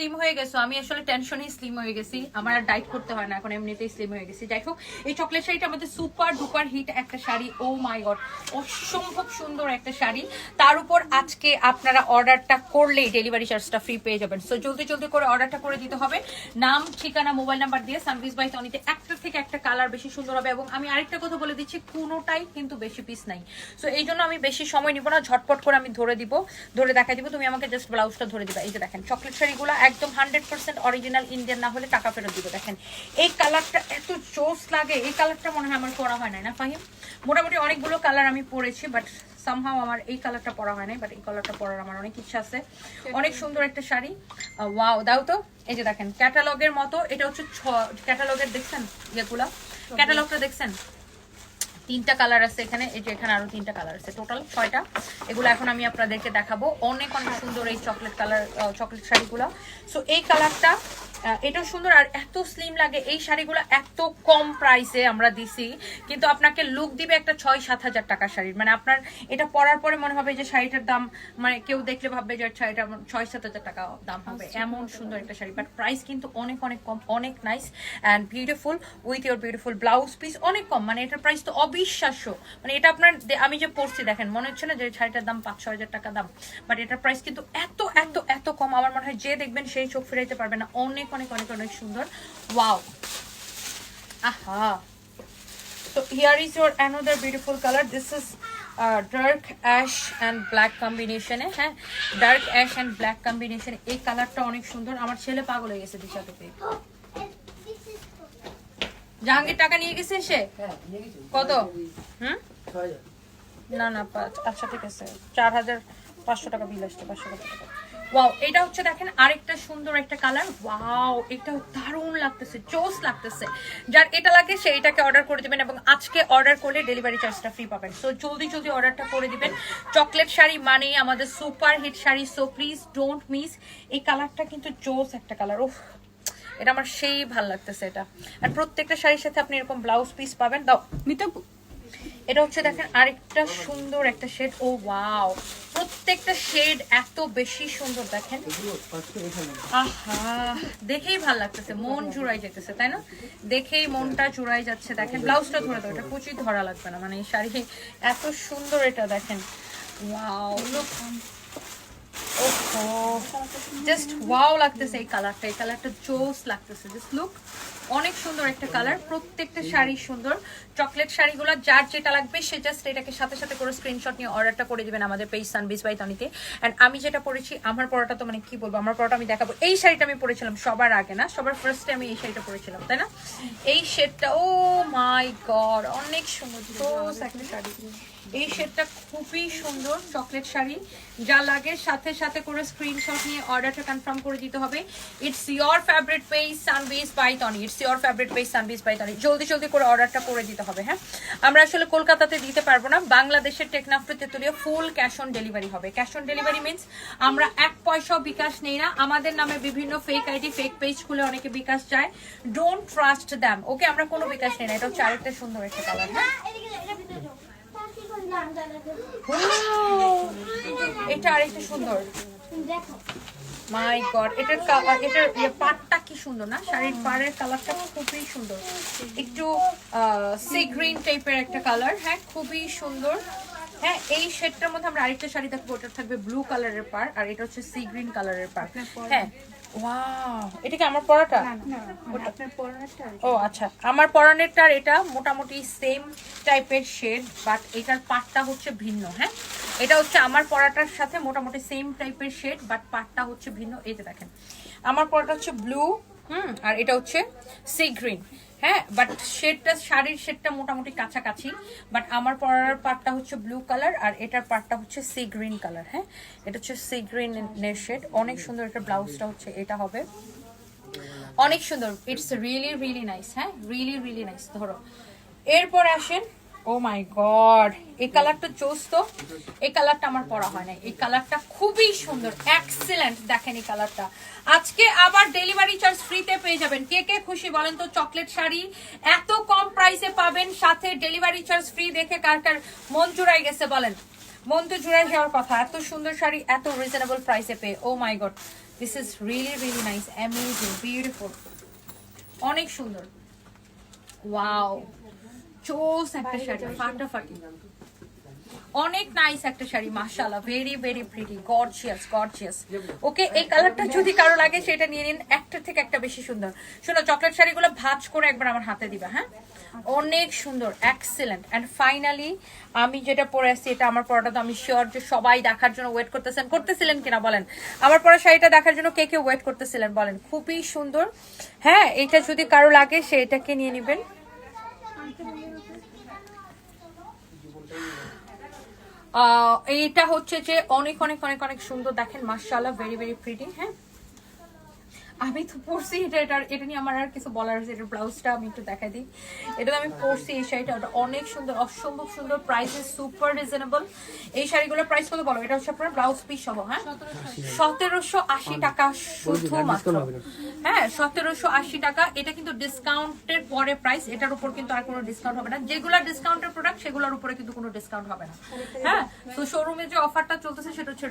Slim হয়ে গেছো, আমি আসলে টেনশনই স্লিম হয়ে গেছি, আমার আর ডাইট করতে হয় না, এখন এমনিতেই স্লিম হয়ে গেছি। যাই হোক, এই চকলেট শাড়িটা আমাদের সুপার ডুপার হিট একটা শাড়ি ও মাই গড অসম্ভব সুন্দর একটা শাড়ি। তার উপর আজকে আপনারা অর্ডারটা করলেই ডেলিভারি চার্জটা ফ্রি পেয়ে যাবেন। সো জলদি জলদি করে অর্ডারটা করে দিতে হবে। নাম, ঠিকানা মোবাইল নাম্বার দিয়ে সানভিস বাই তনিতে একটা থেকে একটা কালার বেশি সুন্দর হবে এবং আমি আরেকটা কথা বলে দিচ্ছি, কোনোটাই কিন্তু বেশি পিস নাই। সো এই জন্য আমি বেশি সময় নিব না, ঝটপট করে আমি ধরে দিব, ধরে দেখা দিব। তুমি আমাকে জাস্ট ব্লাউজটা ধরে দিবা। এই যে দেখেন চকলেট শাড়িগুলো একদম হান্ড্রেড পার্সেন্ট অরিজিনাল ইন্ডিয়ান না হলে টাকা ফেরত দিব। দেখেন এই কালারটা এত জোস লাগে এই কালারটা মনে হয় আমার পরা হয় নাই না ফাহিম? মোটামুটি অনেকগুলো কালার আমি পরেছি বাট সামহাও আমার এই কালারটা পরা হয় নাই বাট এই কালারটা পরার আমার অনেক ইচ্ছা আছে। অনেক সুন্দর একটা শাড়ি। ওয়াও দাও তো। এই যে দেখেন ক্যাটালগের মতো এটা হচ্ছে ক্যাটালগের দেখছেন ইয়েগুলা? ক্যাটালগটা দেখছেন? তিনটা কালার আছে এখানে, এই যে এখানে আরও তিনটা কালার আছে। টোটাল ছয়টা। এগুলো এখন আমি আপনাদেরকে দেখাবো। অনেক অনেক সুন্দর এই চকলেট কালার চকলেট শাড়িগুলো। সো এই কালারটা এটাও সুন্দর আর এত স্লিম লাগে। এই শাড়িগুলো এত কম প্রাইসে আমরা দিছি। কিন্তু আপনাকে লুক দিবে একটা ছয় সাত হাজার টাকার শাড়ির। মানে আপনার এটা পরার পরে মনে হবে যে শাড়িটার দাম মানে কেউ দেখলে ভাববে যে শাড়িটা ছয় সাত হাজার টাকা দাম হবে। এমন সুন্দর একটা শাড়ি। বাট প্রাইস কিন্তু অনেক অনেক কম অনেক nice and beautiful with your beautiful blouse piece অনেক কম। মানে এটার প্রাইস তো অবিশ্বাস্য। মানে এটা আপনার আমি যে পরছি দেখেন মনে হচ্ছে না যে শাড়িটার দাম পাঁচ ছ হাজার টাকা দাম। বাট এটার প্রাইস কিন্তু এত এত এত কম। আমার মনে হয় যে দেখবেন সেই চোখ ফিরাইতে পারবে না। অনেক অনেক অনেক অনেক অনেক সুন্দর। ওয়াও আহা is your another beautiful color. This is uh, dark ash and black combination এ হ্যাঁ? Dark ash and black combination এই কালারটা অনেক সুন্দর। আমার ছেলে পাগল হয়ে গেছে দিশা থেকে জাহাঙ্গীর টাকা নিয়ে গেছে সে? কত? হুম? না না আচ্ছা ঠিক আছে। চার হাজার পাঁচশো টাকা বিল আসছে পাঁচশো টাকা। ওয়াও এটা হচ্ছে দেখেন আরেকটা সুন্দর একটা কালার ওয়াও এটা দারুণ লাগতেছে চোস লাগতেছে। যার এটা লাগে, সে এটাকে অর্ডার করে দিবেন এবং আজকে অর্ডার করলে ডেলিভারি চার্জটা ফ্রি পাবেন। সো জলদি জলদি অর্ডারটা করে দিবেন। চকলেট শাড়ি মানেই আমাদের super hit sari so please don't miss এই কালারটা কিন্তু চোস একটা কালার ওহ এটা আমার সেই ভালো লাগতেছে এটা। আর প্রত্যেকটা শাড়ির সাথে আপনি এরকম ব্লাউজ পিস পাবেন। দাও মিতাপু এটা হচ্ছে দেখেন আরেকটা সুন্দর একটা শেড। ও, ওয়াও। প্রত্যেকটা শেড এত বেশি সুন্দর, দেখেন। আহা, দেখেই ভালো লাগতেছে, মন জুড়াই যেতেছে তাই না? দেখেই মনটা জুড়াই যাচ্ছে, দেখেন। ব্লাউজটা ধরে দাও, এটা কুচি ধরা লাগবে না মানে এই শাড়ি এত সুন্দর এটা, দেখেন। ওয়াও। জাস্ট ওয়াও লাগতেছে এই কালারটা এই কালারটা জোস লাগতেছে জাস্ট লুক অনেক সুন্দর একটা কালার প্রত্যেকটা শাড়ি সুন্দর। চকলেট শাড়িগুলো যার যেটা লাগবে সে জাস্ট এটাকে সাথে সাথে করে স্ক্রিনশট নিয়ে অর্ডারটা করে দিবেন আমাদের পেজ সানবিস বাই তনিতে অ্যান্ড আমি যেটা পরেছি আমার পরাটা তো মানে কি বলব আমার পরাটা আমি দেখাবো। এই শাড়িটা আমি পরেছিলাম সবার আগে না সবার ফার্স্টে আমি এই শাড়িটা পরেছিলাম তাই না? এই শেডটা ও মাই গড অনেক সুন্দর শাড়ি। এই শেডটা খুবই সুন্দর চকলেট শাড়ি। যা লাগে সাথে সাথে করে স্ক্রিনশট নিয়ে অর্ডারটা কনফার্ম করে দিতে হবে। It's your favourite page সানবিস by Tonni it's your favourite page সানবিস by Tonni জলদি জলদি করে অর্ডারটা করে দিতে হবে হ্যাঁ? আমরা আসলে কলকাতাতে দিতে পারব না। বাংলাদেশের টেকনাফ্রি Tetulia full cash on delivery হবে। ক্যাশ অন ডেলিভারি মিনস আমরা এক পয়সাও বিকাশ নেই না। আমাদের নামে বিভিন্ন ফেক আইডি ফেক পেজ খুলে অনেকে বিকাশ চায়। ডোন্ট ট্রাস্ট দ্যাম ওকে আমরা কোনো বিকাশ নেই না। এটা হচ্ছে আরেকটা সুন্দর একটা কালার হ্যাঁ? এটা আরেকটা সুন্দর। মাই গড এটার কালার এটার ইয়ে পাটটা কি সুন্দর না? শাড়ির পাড়ের কালারটা খুবই সুন্দর। একটু সি গ্রিন টাইপের একটা কালার হ্যাঁ খুবই সুন্দর। হ্যাঁ এই শেডটার মধ্যে আমরা আরেকটা শাড়ি দেখব ওটা থাকবে ব্লু কালারের পার আর এটা হচ্ছে সি গ্রিন কালারের পার হ্যাঁ এটা কি আমার পরাটা? ও আচ্ছা আমার পরানেরটার এটা মোটামুটি সেম টাইপের শেড বাট এটার পাটটা হচ্ছে ভিন্ন হ্যাঁ? এটা হচ্ছে আমার পরাটার সাথে মোটামুটি সেম টাইপের শেড বাট পাটটা হচ্ছে ভিন্ন। এই যে দেখেন, আমার পরাটা হচ্ছে ব্লু হুম, আর এটা হচ্ছে সি গ্রিন হ্যাঁ বাট শেডটা শাড়ির শেডটা মোটামুটি কাছাকাছি বাট আমার পরার পাটটা হচ্ছে ব্লু কালার আর এটার পাটটা হচ্ছে সি গ্রিন কালার হ্যাঁ এটা হচ্ছে সি গ্রিনের শেড অনেক সুন্দর একটা ব্লাউজটা হচ্ছে, এটা হবে। অনেক সুন্দর ইটস রিয়েলি রিয়েলি নাইস হ্যাঁ রিয়েলি রিয়েলি নাইস ধরো, এরপর আসেন ও মাই গড এই কালারটা চোস তো? এই কালারটা আমার পরা হয় না এই কালারটা খুবই সুন্দর। এক্সেলেন্ট দেখেন এই কালারটা। আজকে আবার ডেলিভারি চার্জ ফ্রিতে পেয়ে যাবেন। কে কে খুশি বলেন তো? চকলেট শাড়ি। এত কম প্রাইসে পাবেন। সাথে ডেলিভারি চার্জ ফ্রি দেখে কার কার মন জুড়াই গেছে বলেন। মন তো জুড়াই যাওয়ার কথা। এত সুন্দর শাড়ি, এত রিজনেবল প্রাইসে পেয়ে। ও my god this is really really nice amazing beautiful অনেক সুন্দর। ওয়াও চোস একটা শাড়ি ফাটাফাটি অনেক নাইস একটা শাড়ি মাশাআল্লাহ। Very very pretty gorgeous gorgeous okay এই কালারটা যদি কারও লাগে সেটা নিয়ে নিন। একটা থেকে একটা বেশি সুন্দর। শোনো চকলেট শাড়িগুলো ভাঁজ করে একবার আমার হাতে দিবা হ্যাঁ? অনেক সুন্দর এক্সেলেন্ট এন্ড ফাইনালি আমি যেটা পরে আসছি এটা আমার পরাটা তো আমি শিওর যে সবাই দেখার জন্য ওয়েট করতেছেন। করতেছিলেন কিনা বলেন? আমার পরা শাড়িটা দেখার জন্য কে কে ওয়েট করতেছিলেন বলেন? খুবই সুন্দর। হ্যাঁ এটা যদি কারও লাগে সে এটাকে নিয়ে নেবেন। এইটা হচ্ছে যে অনেক অনেক অনেক অনেক সুন্দর দেখেন মার্শাল্লাহ ভেরি ভেরি প্রিটি হ্যাঁ? আমি তো পরছি এটা এটা এটা নিয়ে আমার আর কিছু বলার আছে এটা ব্লাউজটা আমি একটু দেখাই দিই। এটা আমি পরছি এই শাড়িটা ওটা অনেক সুন্দর অসম্ভব সুন্দর প্রাইস সুপার রিজনেবল এই শাড়িগুলোর প্রাইস কত বলো? এটা হচ্ছে আপনার ব্লাউজ পিস সহ হ্যাঁ? সতেরোশো আশি টাকা শুধু মাত্র হ্যাঁ সতেরোশো আশি টাকা এটা কিন্তু ডিসকাউন্টের পরে প্রাইস এটার উপর কিন্তু আর কোনো ডিসকাউন্ট হবে না। যেগুলো ডিসকাউন্টের প্রোডাক্ট সেগুলোর উপরে কিন্তু কোনো ডিসকাউন্ট হবে না। হ্যাঁ? তো শোরুমে যে অফারটা চলতেছে সেটা হচ্ছে